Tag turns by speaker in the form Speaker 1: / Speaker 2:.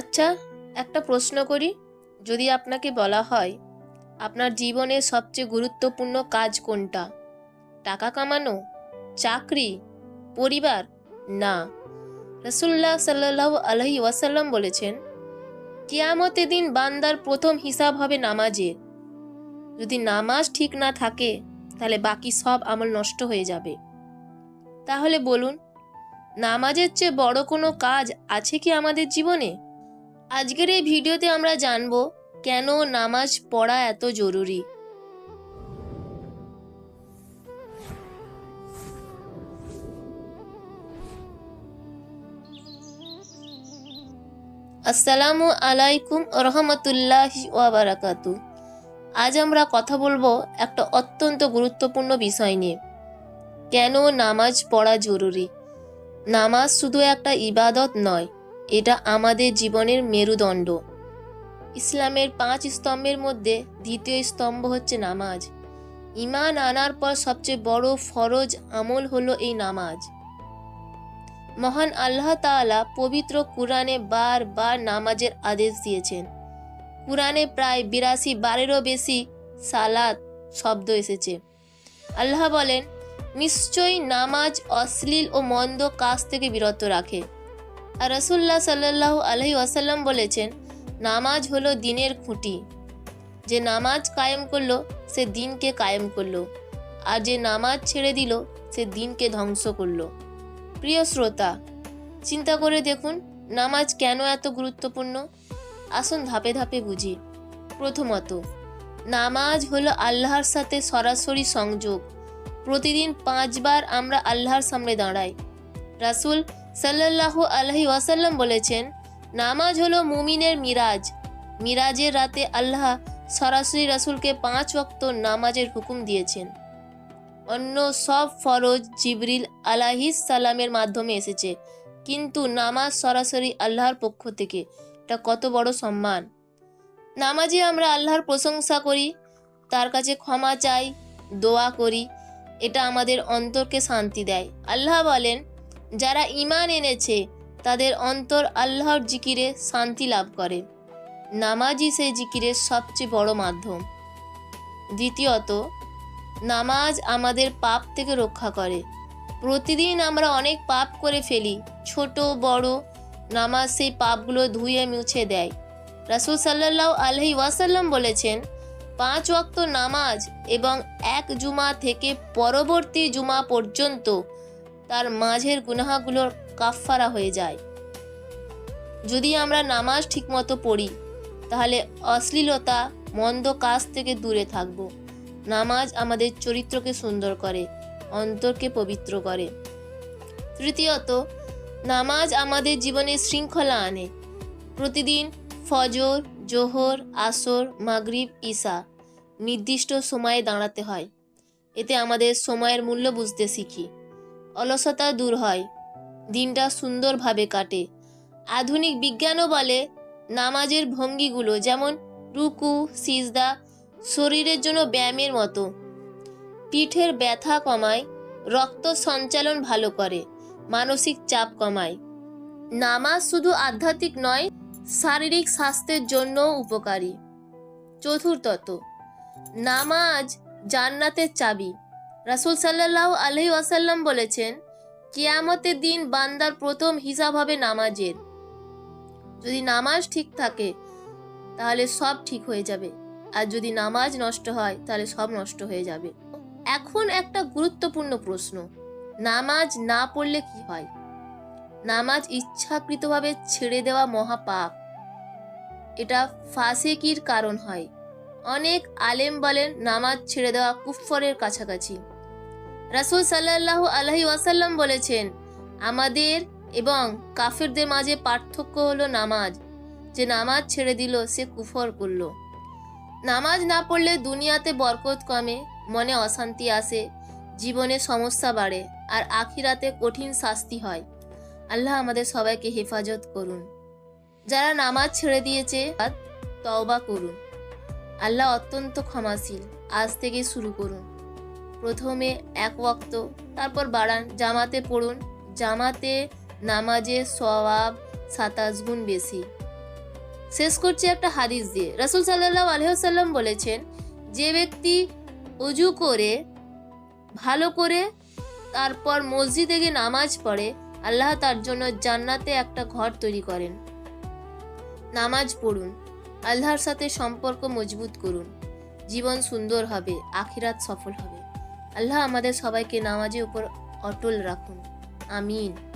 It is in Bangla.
Speaker 1: আচ্ছা একটা প্রশ্ন করি। যদি আপনাকে বলা হয়, আপনার জীবনের সবচেয়ে গুরুত্বপূর্ণ কাজ কোনটা? টাকা কামানো, চাকরি, পরিবার? না। রসুল্লাহ সাল্লাহ আলহি ওয়াসাল্লাম বলেছেন, কিয়ামতের দিন বান্দার প্রথম হিসাব হবে নামাজের। যদি নামাজ ঠিক না থাকে, তাহলে বাকি সব আমল নষ্ট হয়ে যাবে। তাহলে বলুন, নামাজের চেয়ে বড় কোনো কাজ আছে কি আমাদের জীবনে? আজকের এই ভিডিওতে আমরা জানব কেন নামাজ পড়া এত জরুরি। আসসালামু আলাইকুম রহমতুল্লাহ ওয়াবারাকাতু আজ আমরা কথা বলব একটা অত্যন্ত গুরুত্বপূর্ণ বিষয় নিয়ে। কেন নামাজ পড়া জরুরি? নামাজ শুধু একটা ইবাদত নয় এটা আমাদের জীবনের মেরুদণ্ড। ইসলামের পাঁচ স্তম্ভের মধ্যে দ্বিতীয় স্তম্ভ হচ্ছে নামাজ। ইমান আনার পর সবচেয়ে বড় ফরজ আমল হলো এই নামাজ। মহান আল্লাহ তাআলা পবিত্র কুরআনে বারবার নামাজের আদেশ দিয়েছেন। কুরআনে প্রায় বিরাশি বারেরও বেশি সালাত শব্দ এসেছে। আল্লাহ বলেন, নিশ্চয়ই নামাজ অশ্লীল ও মন্দ কাজ থেকে বিরত রাখে। আর রসুল্লাহ সাল্লাহ আলহি আসাল্লাম বলেছেন, নামাজ হলো দিনের খুঁটি। যে নামাজ কায়েম করল, সে দিনকে কায়েম করল। আর যে নামাজ ছেড়ে দিল, সে দিনকে ধ্বংস করল। প্রিয় শ্রোতা, চিন্তা করে দেখুন, নামাজ কেন এত গুরুত্বপূর্ণ? আসুন ধাপে ধাপে বুঝি। প্রথমত, নামাজ হলো আল্লাহর সাথে সরাসরি সংযোগ। প্রতিদিন পাঁচবার আমরা আল্লাহর সামনে দাঁড়াই। রাসুল সাল্লাহ আলহি ওয়াসাল্লাম বলেছেন, নামাজ হলো মুমিনের মিরাজ। মিরাজের রাতে আল্লাহ সরাসরি রাসুলকে পাঁচ ওয়াক্ত নামাজের হুকুম দিয়েছেন। অন্য সব ফরজ জিবরিল আলাহিস সালামের মাধ্যমে এসেছে, কিন্তু নামাজ সরাসরি আল্লাহর পক্ষ থেকে, এটা কত বড় সম্মান। নামাজে আমরা আল্লাহর প্রশংসা করি, তার কাছে ক্ষমা চাই, দোয়া করি, এটা আমাদের অন্তরকে শান্তি দেয়। আল্লাহ বলেন যারা ইমান এনেছে, তাদের অন্তর আল্লাহর জিকিরে শান্তি লাভ করে। নামাজই সেই জিকিরের সবচেয়ে বড় মাধ্যম। দ্বিতীয়ত, নামাজ আমাদের পাপ থেকে রক্ষা করে। প্রতিদিন আমরা অনেক পাপ করে ফেলি, ছোট, বড়। নামাজ সেই পাপগুলো ধুয়ে মুছে দেয়। রাসুল সাল্লাহ আলহি ওয়াসাল্লাম বলেছেন, পাঁচ ওয়াক্ত নামাজ এবং এক জুমা থেকে পরবর্তী জুমা পর্যন্ত তার মাঝের গুনাহাগুলোর কাফফারা হয়ে যায়। যদি আমরা নামাজ ঠিকমতো পড়ি, তাহলে অশ্লীলতা মন্দ কাজ থেকে দূরে থাকব। নামাজ আমাদের চরিত্রকে সুন্দর করে, অন্তরকে পবিত্র করে। তৃতীয়ত, নামাজ আমাদের জীবনে শৃঙ্খলা আনে। প্রতিদিন ফজর, জোহর, আসর, মাগরিব, ঈশা নির্দিষ্ট সময়ে দাঁড়াতে হয়। এতে আমাদের সময়ের মূল্য বুঝতে শিখি। অলসতা দূর হয়। দিনটা সুন্দরভাবে কাটে। আধুনিক বিজ্ঞানও বলে, নামাজের ভঙ্গিগুলো যেমন রুকু, সিজদা, শরীরের জন্য ব্যায়ামের মতো। পিঠের ব্যথা কমায়, রক্ত সঞ্চালন ভালো করে, মানসিক চাপ কমায়। নামাজ শুধু আধ্যাত্মিক নয়, শারীরিক স্বাস্থ্যের জন্যও উপকারী। চতুর্থত, নামাজ জান্নাতের চাবি। রাসুল সাল্লাহ আলহি ওয়াসাল্লাম বলেছেন, কেয়ামতের দিন বান্দার প্রথম হিসাব হবে নামাজের। যদি নামাজ ঠিক থাকে, তাহলে সব ঠিক হয়ে যাবে। আর যদি নামাজ নষ্ট হয়, তাহলে সব নষ্ট হয়ে যাবে। এখন একটা গুরুত্বপূর্ণ প্রশ্ন, নামাজ না পড়লে কি হয়? নামাজ ইচ্ছাকৃতভাবে ছেড়ে দেওয়া মহাপাপ এটা ফাসেকির কারণ হয়। অনেক আলেম বলেন, নামাজ ছেড়ে দেওয়া কুফরের কাছাকাছি। রাসুল সাল্লাহ আলহি ওয়াসাল্লাম বলেছেন, আমাদের এবং কাফেরদের মাঝে পার্থক্য হলো নামাজ। যে নামাজ ছেড়ে দিল, সে কুফর করল। নামাজ না পড়লে দুনিয়াতে বরকত কমে, মনে অশান্তি আসে, জীবনে সমস্যা বাড়ে আর আখিরাতে কঠিন শাস্তি হয়। আল্লাহ আমাদের সবাইকে হেফাজত করুন। যারা নামাজ ছেড়ে দিয়েছে তওবা করুন। আল্লাহ অত্যন্ত ক্ষমাশীল। আজ থেকে শুরু করুন। প্রথমে এক ওয়াক্ত, তারপর বাড়ান, জামাতে পড়ুন। জামাতে নামাজের সওয়াব সাতাশ গুণ বেশি। শেষ করছি একটা হাদিস দিয়ে। রাসুল সাল্লাহ আলহাম বলেছেন, যে ব্যক্তি উজু করে, ভালো করে, তারপর মসজিদে গিয়ে নামাজ পড়ে, আল্লাহ তার জন্য জান্নাতে একটা ঘর তৈরি করেন। নামাজ পড়ুন, আল্লাহর সাথে সম্পর্ক মজবুত করুন। জীবন সুন্দর হবে, আখিরাত সফল হবে। আল্লাহ আমাদের সবাইকে নামাজের উপর অটল রাখুন। আমিন।